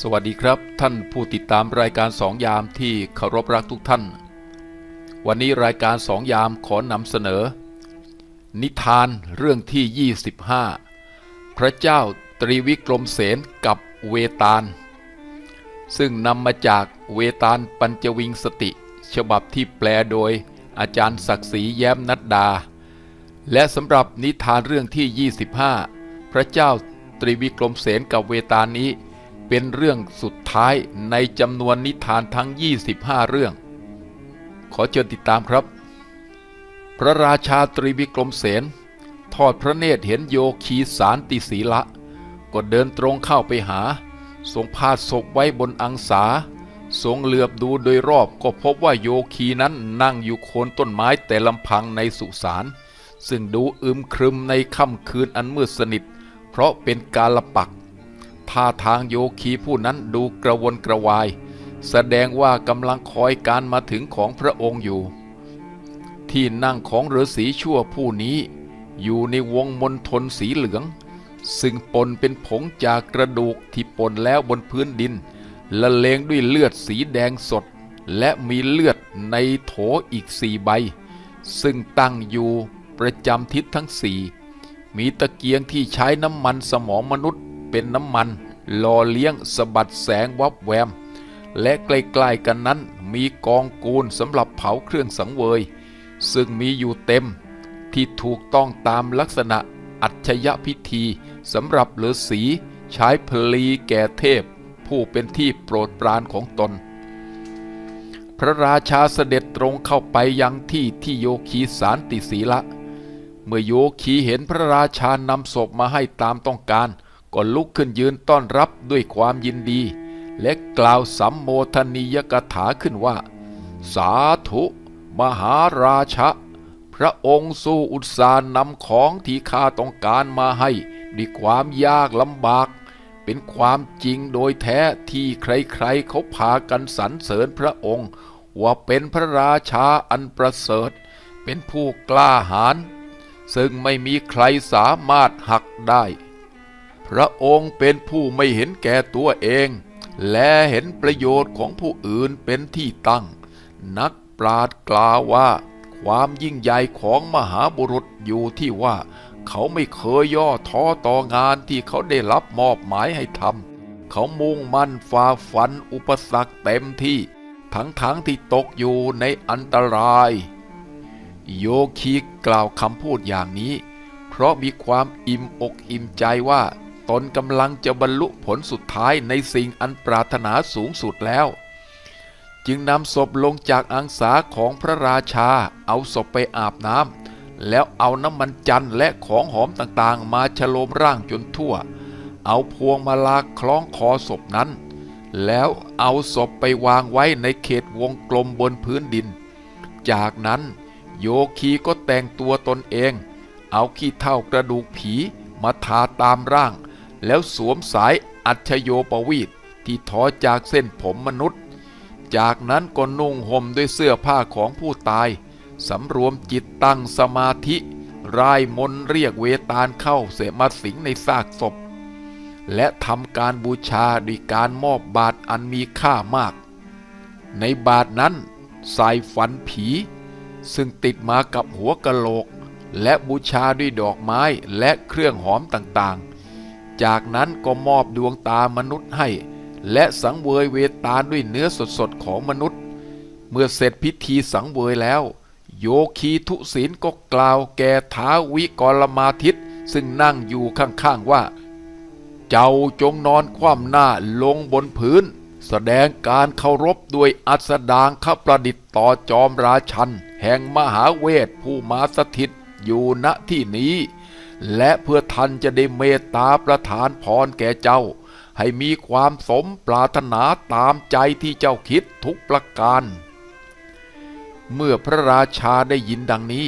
สวัสดีครับ ท่านผู้ติดตามรายการสองยามที่เคารพรักทุกท่าน วันนี้รายการสองยามขอนำเสนอ นิทานเรื่องที่ 25 พระเจ้าตรีวิกรมเสนกับเวตาล ซึ่งนำมาจากเวตาลปัญจวิงสติ ฉบับที่แปลโดยอาจารย์ศักดิ์ศรีแย้มนัดดา และสำหรับนิทานเรื่องที่ 25 พระเจ้าตรีวิกรมเสนกับเวตาลนี้ เป็นเรื่องสุดท้ายในจำนวนนิทานทั้ง 25 เรื่อง ขอเชิญติดตามครับ พระราชาตรีวิกรมเสนทอดพระเนตรเห็นโยคีสารติศีละ ก็เดินตรงเข้าไปหา ทรงพาดศพไว้บนอังสา ทรงเหลือบดูโดยรอบก็พบว่าโยคีนั้นนั่งอยู่โคนต้นไม้แต่ลำพังในสุสานซึ่งดูอึมครึมในค่ำคืนอันมืดสนิท เพราะเป็นกาลปัก ท่าทางโยคีผู้นั้นดูกระวนกระวาย แสดงว่ากำลังคอยการมาถึงของพระองค์อยู่ ที่นั่งของฤาษีชั่วผู้นี้ อยู่ในวงมณฑลสีเหลือง ซึ่งปนเป็นผงจากกระดูกที่ปนแล้วบนพื้นดิน ละเลงด้วยเลือดสีแดงสด และมีเลือดในโถอีกสี่ใบ ซึ่งตั้งอยู่ประจำทิศทั้งสี่มีตะเกียงที่ใช้น้ำมันสมองมนุษย์ เป็นน้ำมันหล่อเลี้ยงสะบัดแสงวับแวม และใกล้ๆกันนั้นมีกองกูลสำหรับเผาเครื่องสังเวย ซึ่งมีอยู่เต็มที่ถูกต้องตามลักษณะอัจฉยพิธีสำหรับฤาษีใช้พลีแก่เทพ ผู้เป็นที่โปรดปรานของตน พระราชาเสด็จตรงเข้าไปยังที่ที่โยคีสารติศีละ เมื่อโยคีเห็นพระราชานำศพมาให้ตามต้องการ ก็ลุกขึ้นยืนต้อนรับด้วยความยินดี และกล่าวสัมโมทนียกถาขึ้นว่า สาธุ มหาราชะ พระองค์สู้อุตสาห์นำของที่ข้าต้องการมาให้ ด้วยความยากลำบาก เป็นความจริงโดยแท้ที่ใครๆเขาพากันสรรเสริญพระองค์ ว่าเป็นพระราชาอันประเสริฐ เป็นผู้กล้าหาญซึ่งไม่มีใครสามารถหักได้ ระองค์เป็นผู้ไม่เห็นแก่ตัวเอง และเห็นประโยชน์ของผู้อื่นเป็นที่ตั้ง นักปราชญ์กล่าวว่า ความยิ่งใหญ่ของมหาบุรุษอยู่ที่ว่า เขาไม่เคยย่อท้อต่องานที่เขาได้รับมอบหมายให้ทำเขามุ่งมั่นฝ่าฟันอุปสรรคเต็มที่ ทั้งๆทที่ตกอยู่ในอันตราย โยคีกล่าวคำพูดอย่างนี้ เพราะมีความอิ่มอกอิ่มใจว่า ตนกำลังจะบรรลุผลสุดท้ายในสิ่งอันปรารถนาสูงสุดแล้ว จึงนำศพลงจากอังสาของพระราชา เอาศพไปอาบน้ำแล้วเอาน้ำมันจันทร์และของหอมต่างๆ มาฉโลมร่างจนทั่ว เอาพวงมาลาคล้องคอศพนั้น แล้วเอาศพไปวางไว้ในเขตวงกลมบนพื้นดิน จากนั้นโยคีก็แต่งตัวตนเอง เอาขี้เท่ากระดูกผีมาทาตามร่าง แล้วสวมสายอัจฉโยปวีตที่ทอจากเส้นผมมนุษย์ จากนั้นก็นุ่งห่มด้วยเสื้อผ้าของผู้ตาย สำรวมจิตตั้งสมาธิรายมนเรียกเวตาลเข้าเสมาสิงในซากศพ และทำการบูชาด้วยการมอบบาทอันมีค่ามาก ในบาทนั้นใส่ฝันผี ซึ่งติดมากับหัวกะโหลก และบูชาด้วยดอกไม้และเครื่องหอมต่างๆ จากนั้นก็มอบดวงตามนุษย์ให้ และสังเวยเวตาด้วยเนื้อสดๆของมนุษย์ เมื่อเสร็จพิธีสังเวยแล้ว โยคีทุศีลก็กล่าวแก่ท้าววิกรมาทิตซึ่งนั่งอยู่ข้างๆว่า เจ้าจงนอนคว่ำหน้าลงบนพื้น แสดงการเคารพด้วยอัสดางขประดิษฐ์ต่อจอมราชัน แห่งมหาเวทผู้มาสถิตอยู่ณที่นี้ และเพื่อท่านจะได้เมตตาประทานพรแก่เจ้า ให้มีความสมปรารถนาตามใจที่เจ้าคิดทุกประการ เมื่อพระราชาได้ยินดังนี้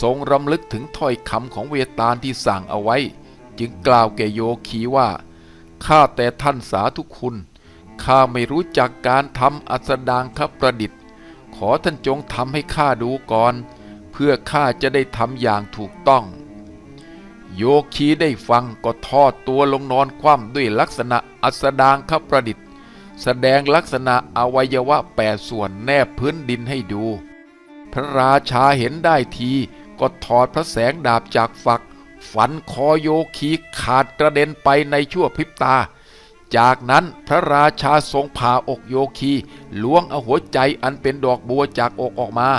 ทรงรำลึกถึงถ้อยคำของเวตาลที่สั่งเอาไว้ จึงกล่าวแก่โยคีว่าข้าแต่ท่านสาธุคุณข้าไม่รู้จักการทำอัสดางคประดิษฐ์ ขอท่านจงทำให้ข้าดูก่อน เพื่อข้าจะได้ทำอย่างถูกต้อง โยคีได้ฟังก็ทอดตัวลงนอนคว่ำด้วยลักษณะอัสดางคประดิษฐ์ แสดงลักษณะอวัยวะแปดส่วนแนบพื้นดินให้ดู พระราชาเห็นได้ทีก็ถอดพระแสงดาบจากฝัก ฝันคอโยคีขาดกระเด็นไปในชั่วพริบตา จากนั้นพระราชาทรงผ่าอกโยคีล้วงเอาหัวใจอันเป็นดอกบัวจากอกออกมา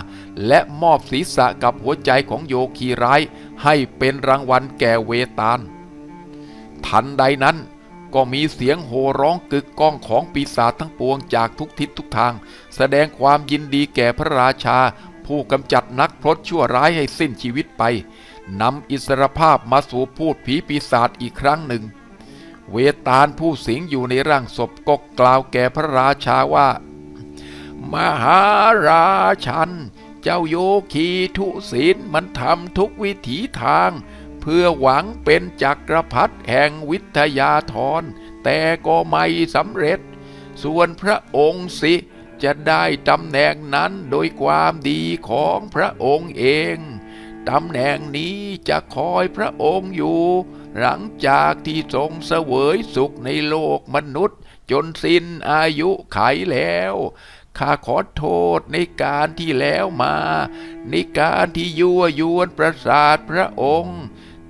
และมอบศีรษะกับหัวใจของโยคีร้าย ให้เป็นรางวัลแก่เวตาล ทันใดนั้นก็มีเสียงโห่ร้องกึกก้องของปีศาจทั้งปวงจากทุกทิศทุกทาง แสดงความยินดีแก่พระราชา ผู้กำจัดนักพรตชั่วร้ายให้สิ้นชีวิตไปนำอิสรภาพมาสู่พูดผีปีศาจอีกครั้งหนึ่ง เวตาลผู้สิงอยู่ในร่างศพก็กล่าวแก่พระราชาว่า มหาราชัน เจ้าโยคีทุศีลมันทำทุกวิถีทาง เพื่อหวังเป็นจักรพรรดิแห่งวิทยาธรแต่ก็ไม่สำเร็จ ส่วนพระองค์สิจะได้ตำแหน่งนั้นโดยความดีของพระองค์เองตำแหน่งนี้จะคอยพระองค์อยู่ หลังจากที่ทรงเสวยสุขในโลกมนุษย์ จนสิ้นอายุไขแล้ว ข้าขอโทษในการที่แล้วมา ในการที่ยั่วยวนประสาทพระองค์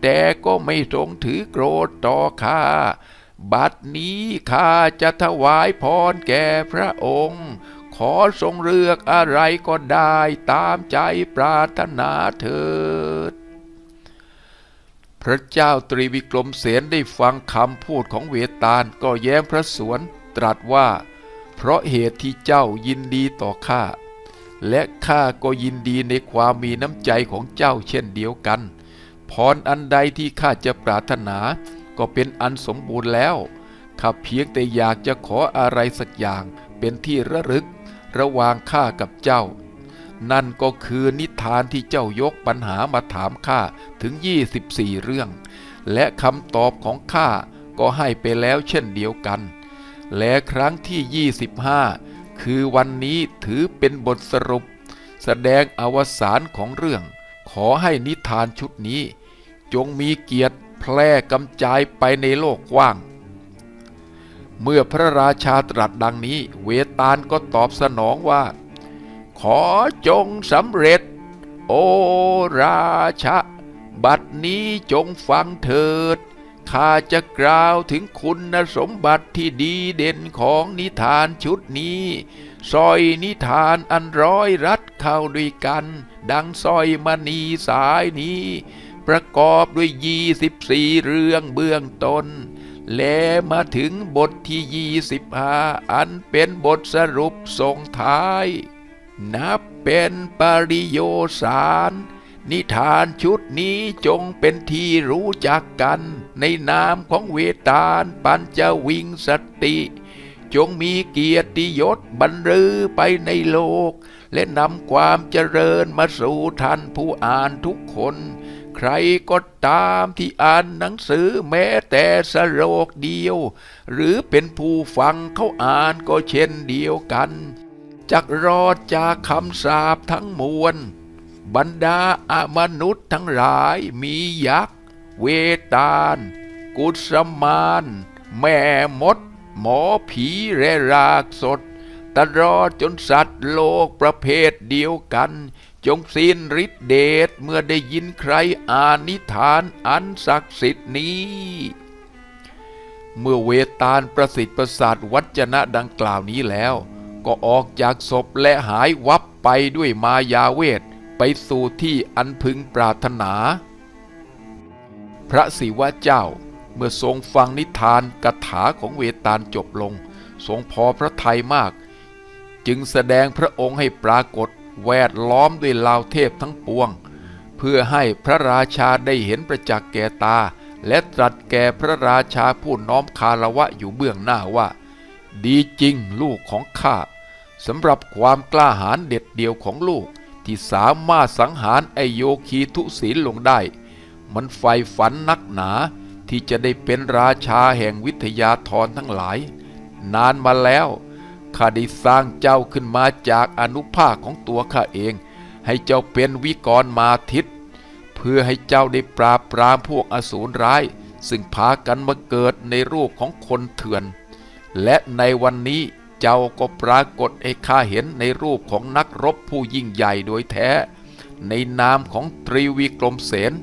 แต่ก็ไม่ทรงถือโกรธต่อข้าบัดนี้ข้าจะถวายพรแก่พระองค์ ขอทรงเลือกอะไรก็ได้ตามใจปรารถนาเถิด พระเจ้าตรีวิกรมเสนได้ฟังคำพูดของเวตาลก็แย้มพระสวนตรัสว่า เพราะเหตุที่เจ้ายินดีต่อข้าและข้าก็ยินดีในความมีน้ำใจของเจ้าเช่นเดียวกัน พรอันใดที่ข้าจะปรารถนาก็เป็นอันสมบูรณ์แล้วข้าเพียงแต่อยากจะขออะไรสักอย่างเป็นที่ระลึก ระหว่างข้ากับเจ้า นั่นก็คือนิทานที่เจ้ายกปัญหามาถามข้าถึง 24 เรื่อง และคำตอบของข้าก็ให้ไปแล้วเช่นเดียวกัน และครั้งที่ 25 คือวันนี้ถือเป็นบทสรุป แสดงอวสานของเรื่อง ขอให้นิทานชุดนี้ จงมีเกียรติแพร่กำจายไปในโลกกว้าง เมื่อพระราชาตรัสดังนี้ เวตาลก็ตอบสนองว่า ขอจงสำเร็จ โอราชะ บัดนี้จงฟังเถิดข้าจะกล่าวถึงคุณสมบัติที่ดีเด่นของนิทานชุดนี้สร้อยนิทานอันร้อยรัดเข้าด้วยกัน ดังสร้อยมณีสายนี้ ประกอบด้วยยี่สิบสี่เรื่องเบื้องต้นและมาถึงบทที่ยี่สิบห้าอันเป็นบทสรุปส่งท้าย นับเป็นปริโยสารนิทานชุดนี้จงเป็นที่รู้จักกัน ในนามของเวตาลปัญจวิงสติ จงมีเกียรติยศบรรลือไปในโลก และนำความเจริญมาสู่ท่านผู้อ่านทุกคน ใครก็ตามที่อ่านหนังสือแม้แต่สโลกเดียว หรือเป็นผู้ฟังเขาอ่านก็เช่นเดียวกัน จักรอดจากคำสาปทั้งมวล บรรดาอมนุษย์ทั้งหลายมียักษ์ เวตาล กุศมาน แม่มด หมอผีและรากสด ตลอดจนสัตว์โลกประเภทเดียวกัน จงสิ้นฤทธิเดชเมื่อได้ยินใครอ่านนิทานอันศักดิ์สิทธิ์นี้เมื่อเวตาลประสิทธิ์ประสาทวัจนะดังกล่าวนี้แล้ว ก็ออกจากศพและหายวับไปด้วยมายาเวท ไปสู่ที่อันพึงปรารถนา พระศิวะเจ้าเมื่อทรงฟังนิทานกถาของเวตาลจบลง ทรงพอพระทัยมาก จึงแสดงพระองค์ให้ปรากฏแวดล้อมด้วยล่าเทพทั้งปวง เพื่อให้พระราชาได้เห็นประจักษ์แก่ตา และตรัสแก่พระราชาผู้น้อมคารวะอยู่เบื้องหน้าว่า ดีจริงลูกของข้า สำหรับความกล้าหาญเด็ดเดี่ยวของลูก ที่สามารถสังหารไอโยคีทุศีลลงได้ มันใฝ่ฝันนักหนาที่จะได้เป็นราชาแห่งวิทยาธรทั้งหลาย นานมาแล้วข้าได้สร้างเจ้าขึ้นมาจากอนุภาคของตัวข้าเอง ให้เจ้าเป็นวิกรมาทิตเพื่อให้เจ้าได้ปราบปรามพวกอสูรร้าย ซึ่งพากันมาเกิดในรูปของคนเถื่อน และในวันนี้ เจ้าก็ปรากฏให้ข้าเห็นในรูปของนักรบผู้ยิ่งใหญ่โดยแท้ ในนามของตรีวีกรมเสน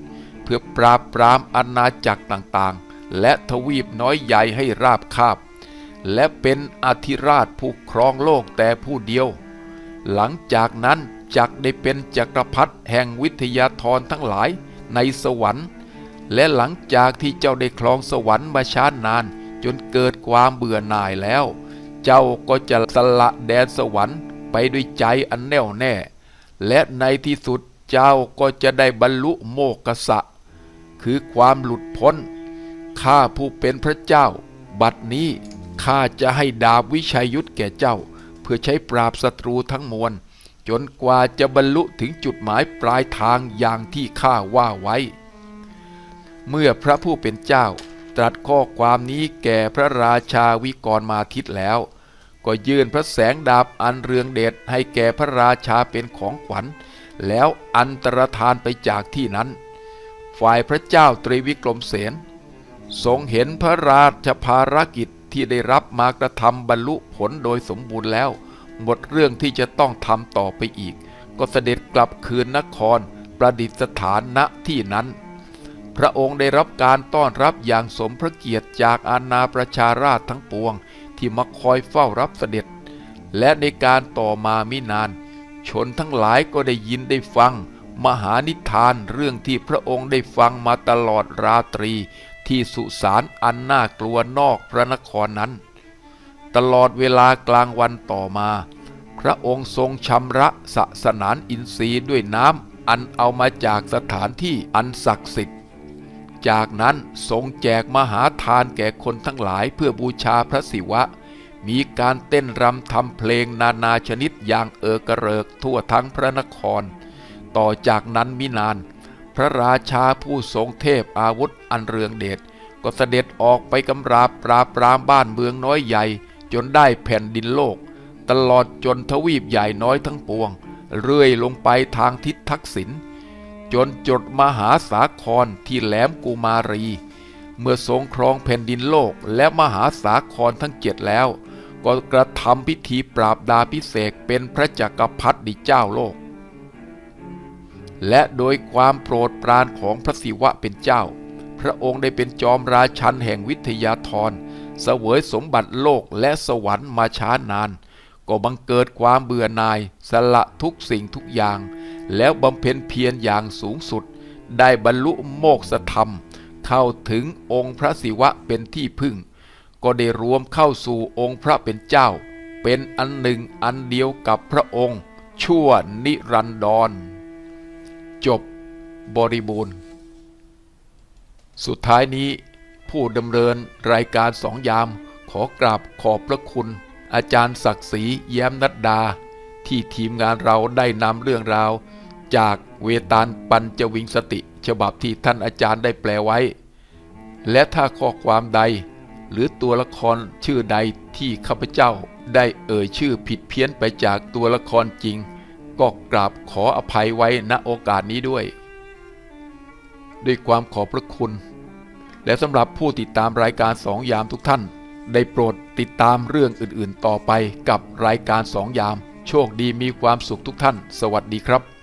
เพื่อปราบปรามอาณาจักรต่างๆ และทวีปน้อยใหญ่ให้ราบคาบ และเป็นอธิราชผู้ครองโลกแต่ผู้เดียว หลังจากนั้นจักได้เป็นจักรพรรดิแห่งวิทยาธรทั้งหลายในสวรรค์ และหลังจากที่เจ้าได้ครองสวรรค์มาช้านาน จนเกิดความเบื่อหน่ายแล้ว เจ้าก็จะสละแดนสวรรค์ไปด้วยใจอันแน่วแน่ และในที่สุดเจ้าก็จะได้บรรลุโมกษะ คือความหลุดพ้น ข้าผู้เป็นพระเจ้า บัดนี้ข้าจะให้ดาบวิชัยยุทธแก่เจ้า เพื่อใช้ปราบศัตรูทั้งมวล จนกว่าจะบรรลุถึงจุดหมายปลายทางอย่างที่ข้าว่าไว้ เมื่อพระผู้เป็นเจ้า ตรัสข้อความนี้แก่พระราชาวิกรมาทิตแล้ว ก็ยื่นพระแสงดาบอันเรืองเดชให้แก่พระราชาเป็นของขวัญ แล้วอันตรธานไปจากที่นั้น ฝ่ายพระเจ้าตรีวิกรมเสนทรงเห็นพระราชภารกิจที่ได้รับมากระทำบรรลุผลโดยสมบูรณ์แล้ว หมดเรื่องที่จะต้องทำต่อไปอีก ก็เสด็จกลับคืนนครประดิษฐานณที่นั้น พระองค์ได้รับการต้อนรับอย่างสมพระเกียรติจากอาณาประชาราชทั้งปวงที่มาคอยเฝ้ารับเสด็จ และในการต่อมามินาน ชนทั้งหลายก็ได้ยินได้ฟัง มหานิทานเรื่องที่พระองค์ได้ฟังมาตลอดราตรีที่สุสานอันน่ากลัวนอกพระนครนั้น ตลอดเวลากลางวันต่อมา พระองค์ทรงชำระสะสนานอินทรีย์ด้วยน้ำอันเอามาจากสถานที่อันศักดิ์สิทธิ์ จากนั้นทรงแจกมหาทานแก่คนทั้งหลายเพื่อบูชาพระศิวะ มีการเต้นรำทำเพลงนานาชนิดอย่างเอิกระเริกทั่วทั้งพระนคร ต่อจากนั้นมินาน พระราชาผู้ทรงเทพอาวุธอันเรืองเดชก็เสด็จออกไปกำราบปราบปรามบ้านเมืองน้อยใหญ่ จนได้แผ่นดินโลก ตลอดจนทวีปใหญ่น้อยทั้งปวง เรื่อยลงไปทางทิศทักษิณ จนจดมหาสาครที่แหลมกุมารี เมื่อทรงครองแผ่นดินโลกและมหาสาครทั้งเจ็ดแล้ว ก็กระทำพิธีปราบดาพิเศษเป็นพระจักรพรรดิเจ้าโลก และโดยความโปรดปรานของพระศิวะเป็นเจ้า พระองค์ได้เป็นจอมราชันแห่งวิทยาธรเสวยสมบัติโลกและสวรรค์มาช้านาน ก็บังเกิดความเบื่อหน่ายสละทุกสิ่งทุกอย่าง แล้วบำเพ็ญเพียรอย่างสูงสุด ได้บรรลุโมกษธรรม เข้าถึงองค์พระศิวะเป็นที่พึ่ง ก็ได้รวมเข้าสู่องค์พระเป็นเจ้า เป็นอันหนึ่งอันเดียวกับพระองค์ ชั่วนิรันดร จบบริบูรณ์ สุดท้ายนี้ผู้ดำเนินรายการสองยามขอกราบขอบพระคุณ อาจารย์ศักดิ์ศรีแย้มนัดดา ที่ทีมงานเราได้นำเรื่องราว จากเวตาลปัญจวิงสติ ฉบับที่ท่านอาจารย์ได้แปลไว้ และถ้าข้อความใด หรือตัวละครชื่อใดที่ข้าพเจ้าได้เอ่ยชื่อผิดเพี้ยนไปจากตัวละครจริง ก็กราบขออภัยไว้ณโอกาสนี้ด้วย ด้วยความขอบพระคุณ และสำหรับผู้ติดตามรายการสองยามทุกท่าน ได้โปรดติดตามเรื่องอื่นๆต่อไปกับรายการสองยาม โชคดีมีความสุขทุกท่าน สวัสดีครับ